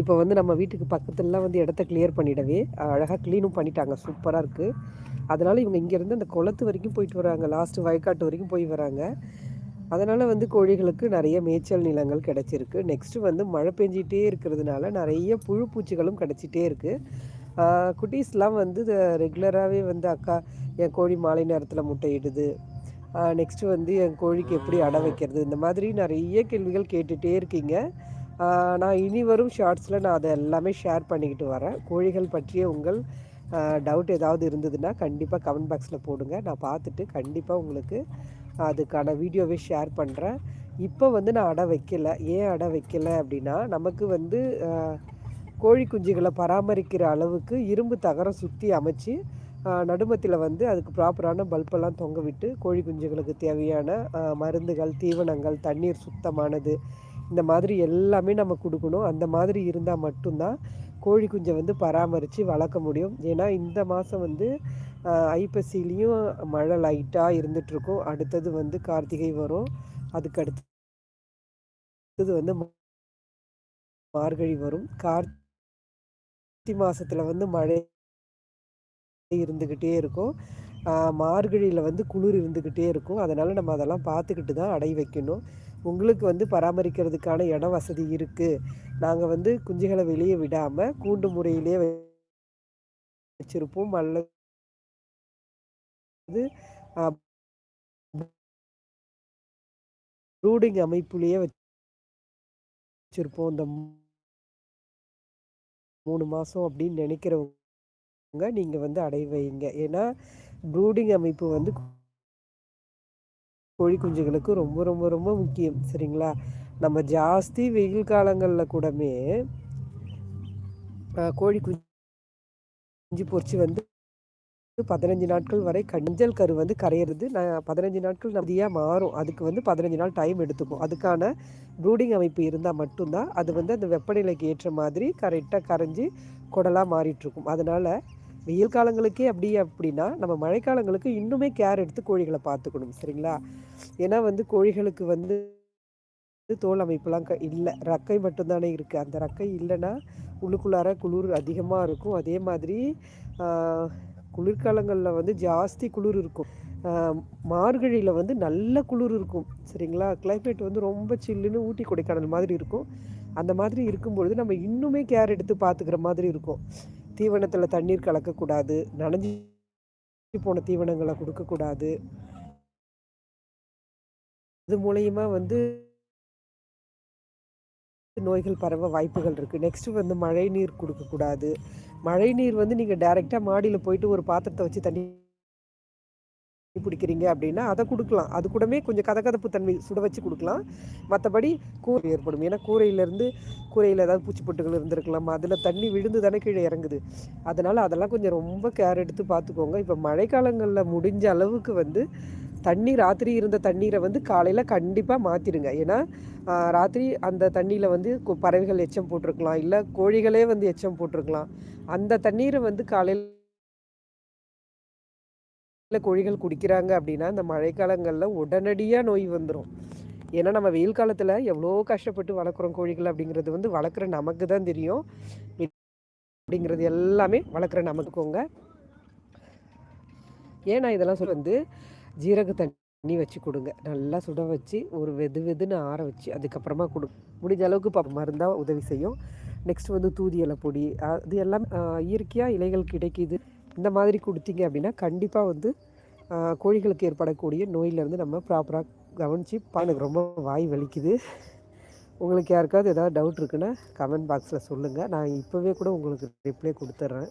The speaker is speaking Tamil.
இப்போ வந்து நம்ம வீட்டுக்கு பக்கத்துலலாம் வந்து இடத்த கிளியர் பண்ணிடவே அழகாக க்ளீனும் பண்ணிட்டாங்க. சூப்பராக இருக்குது அதனால் இவங்க இங்கேருந்து அந்த குளத்து வரைக்கும் போயிட்டு வராங்க. லாஸ்ட்டு வயக்காட்டு வரைக்கும் போய் வராங்க. அதனால் வந்து கோழிகளுக்கு நிறைய மேய்ச்சல் நிலங்கள் கிடச்சிருக்கு. நெக்ஸ்ட்டு வந்து மழை பெஞ்சிகிட்டே இருக்கிறதுனால நிறைய புழு பூச்சிகளும் கிடச்சிட்டே இருக்குது குட்டீஸ்லாம் வந்து ரெகுலராகவே வந்து அக்கா என் கோழி மாலை நேரத்தில் முட்டையிடுது. நெக்ஸ்ட்டு வந்து என் கோழிக்கு எப்படி அடை வைக்கிறது? இந்த மாதிரி நிறைய கேள்விகள் கேட்டுகிட்டே இருக்கீங்க. நான் இனி வரும் ஷார்ட்ஸில் நான் அதை எல்லாமே ஷேர் பண்ணிக்கிட்டு வரேன். கோழிகள் பற்றிய உங்கள் டவுட் ஏதாவது இருந்ததுன்னா கண்டிப்பாக கமெண்ட் பாக்ஸில் போடுங்க. நான் பார்த்துட்டு கண்டிப்பாக உங்களுக்கு அதுக்கான வீடியோவே ஷேர் பண்ணுறேன் இப்போ வந்து நான் அடை வைக்கலை. ஏன் அடை வைக்கலை அப்படின்னா நமக்கு வந்து கோழி குஞ்சுகளை பராமரிக்கிற அளவுக்கு இரும்பு தகரம் சுற்றி அமைச்சு நடுமத்தில் வந்து அதுக்கு ப்ராப்பரான பல்பெல்லாம் தொங்க விட்டு கோழி குஞ்சுகளுக்கு தேவையான மருந்துகள் தீவனங்கள் தண்ணீர் சுத்தமானது இந்த மாதிரி எல்லாமே நம்ம கொடுக்கணும். அந்த மாதிரி இருந்தால் மட்டும்தான் கோழி குஞ்சை வந்து பராமரித்து வளர்க்க முடியும். ஏன்னா இந்த மாதம் வந்து ஐப்பசிலையும் மழை லைட்டாக இருந்துகிட்ருக்கும் அடுத்தது வந்து கார்த்திகை வரும். அதுக்கு அடுத்தது வந்து மார்கழி வரும். கார்த்தி மாதத்தில் வந்து மழை இருந்துக்கிட்டே இருக்கும். மார்கழியில் வந்து குளிர் இருந்துக்கிட்டே இருக்கும். அதனால் நம்ம அதெல்லாம் பார்த்துக்கிட்டு தான் அடை வைக்கணும். உங்களுக்கு வந்து பராமரிக்கிறதுக்கான இடம் வசதி இருக்குது நாங்கள் வந்து குஞ்சுகளை வெளியே விடாமல் கூண்டு முறையிலே வச்சுருப்போம். அல்லது ப்ரூடிங் அமைப்புலேயே வச்சுருப்போம். இந்த மூணு மாதம் அப்படின்னு நினைக்கிறவங்க நீங்கள் வந்து அடை வைங்க. ஏன்னா ப்ரூடிங் அமைப்பு வந்து கோழி குஞ்சுகளுக்கு ரொம்ப ரொம்ப ரொம்ப முக்கியம் சரிங்களா? நம்ம ஜாஸ்தி வெயில் காலங்களில் கூடமே கோழி குஞ்சு பொறிச்சு வந்து பதினஞ்சு நாட்கள் வரை கஞ்சல் கரு வந்து கரையிறது. நான் பதினஞ்சு நாட்கள் நதியாக மாறும். அதுக்கு வந்து பதினஞ்சு நாள் டைம் எடுத்துக்கும். அதுக்கான ப்ரூடிங் அமைப்பு இருந்தால் மட்டும்தான் அது வந்து அந்த வெப்பநிலைக்கு ஏற்ற மாதிரி கரெக்டாக கரைஞ்சி குடலாக மாறிட்டுருக்கும் அதனால் வெயில் காலங்களுக்கே அப்படி அப்படின்னா நம்ம மழைக்காலங்களுக்கு இன்னுமே கேர் எடுத்து கோழிகளை பார்த்துக்கணும் சரிங்களா? ஏன்னா வந்து கோழிகளுக்கு வந்து தோல் அமைப்புலாம் க இல்லை. ரக்கை மட்டும்தானே இருக்குது அந்த ரக்கை இல்லைன்னா உள்ளுக்குள்ளார குளிர் அதிகமாக இருக்கும். அதே மாதிரி குளிர்காலங்களில் வந்து ஜாஸ்தி குளிர் இருக்கும். மார்கழியில் வந்து நல்ல குளிர் இருக்கும் சரிங்களா? கிளைமேட் வந்து ரொம்ப சில்லுன்னு ஊட்டி கொடைக்கானல் மாதிரி இருக்கும். அந்த மாதிரி இருக்கும்பொழுது நம்ம இன்னுமே கேர் எடுத்து பார்த்துக்கிற மாதிரி இருக்கும். தீவனத்தில் தண்ணீர் கலக்கக்கூடாது. நனைஞ்சி போன தீவனங்களை கொடுக்கக்கூடாது. இது மூலயமா வந்து நோய்கள் பரவ வாய்ப்புகள் இருக்குது நெக்ஸ்ட்டு வந்து மழை நீர் கொடுக்கக்கூடாது. மழை நீர் வந்து நீங்கள் டைரெக்டாக மாடியில் போயிட்டு ஒரு பாத்திரத்தை வச்சு தண்ணி பிடிக்கிறீங்க அப்படின்னா அதை கொடுக்கலாம். அது கூடமே கொஞ்சம் கதகதப்பு தன்மை சுட வச்சு கொடுக்கலாம். மற்றபடி கூரை ஏற்படும். ஏன்னா கூரையிலேருந்து கூரையில் ஏதாவது பூச்சிப்பொட்டுகள் இருந்திருக்கலாம். அதில் தண்ணி விழுந்து தானே கீழே இறங்குது. அதனால் அதெல்லாம் கொஞ்சம் ரொம்ப கேர் எடுத்து பார்த்துக்கோங்க. இப்போ மழைக்காலங்களில் முடிஞ்ச அளவுக்கு வந்து தண்ணி ராத்திரி இருந்த தண்ணீரை வந்து காலையில் கண்டிப்பாக மாற்றிடுங்க ஏன்னா ராத்திரி அந்த தண்ணியில் வந்து பறவைகள் எச்சம் போட்டிருக்கலாம். இல்லை கோழிகளே வந்து எச்சம் போட்டிருக்கலாம். அந்த தண்ணீரை வந்து காலையில் இல்லை கோழிகள் குடிக்கிறாங்க அப்படின்னா இந்த மழைக்காலங்களில் உடனடியாக நோய் வந்துடும் ஏன்னா நம்ம வெயில் காலத்தில் எவ்வளோ கஷ்டப்பட்டு வளர்க்குறோம் கோழிகள் அப்படிங்கிறது வந்து வளர்க்குற நமக்கு தான் தெரியும். அப்படிங்கிறது எல்லாமே வளர்க்குற நமக்குங்க. ஏன்னா இதெல்லாம் சொல்ல வந்து ஜீரக தண்ணி வச்சு கொடுங்க. நல்லா சுட வச்சு ஒரு வெது வெதுன்னு ஆற வச்சு அதுக்கப்புறமா கொடு. முடிஞ்ச அளவுக்கு இப்போ மருந்தாக உதவி செய்யும். நெக்ஸ்ட் வந்து தூதி இலை பொடி. அது எல்லாம் இயற்கையாக இலைகள் கிடைக்கிது. இந்த மாதிரி கொடுத்தீங்க அப்படின்னா கண்டிப்பாக வந்து கோழிகளுக்கு ஏற்படக்கூடிய நோயிலேருந்து நம்ம ப்ராப்பராக கவனித்து எனக்கு ரொம்ப வாய் வலிக்குது. உங்களுக்கு யாருக்காவது ஏதாவது டவுட் இருக்குன்னா கமெண்ட் பாக்ஸில் சொல்லுங்கள் நான் இப்போவே கூட உங்களுக்கு ரிப்ளை கொடுத்துட்றேன்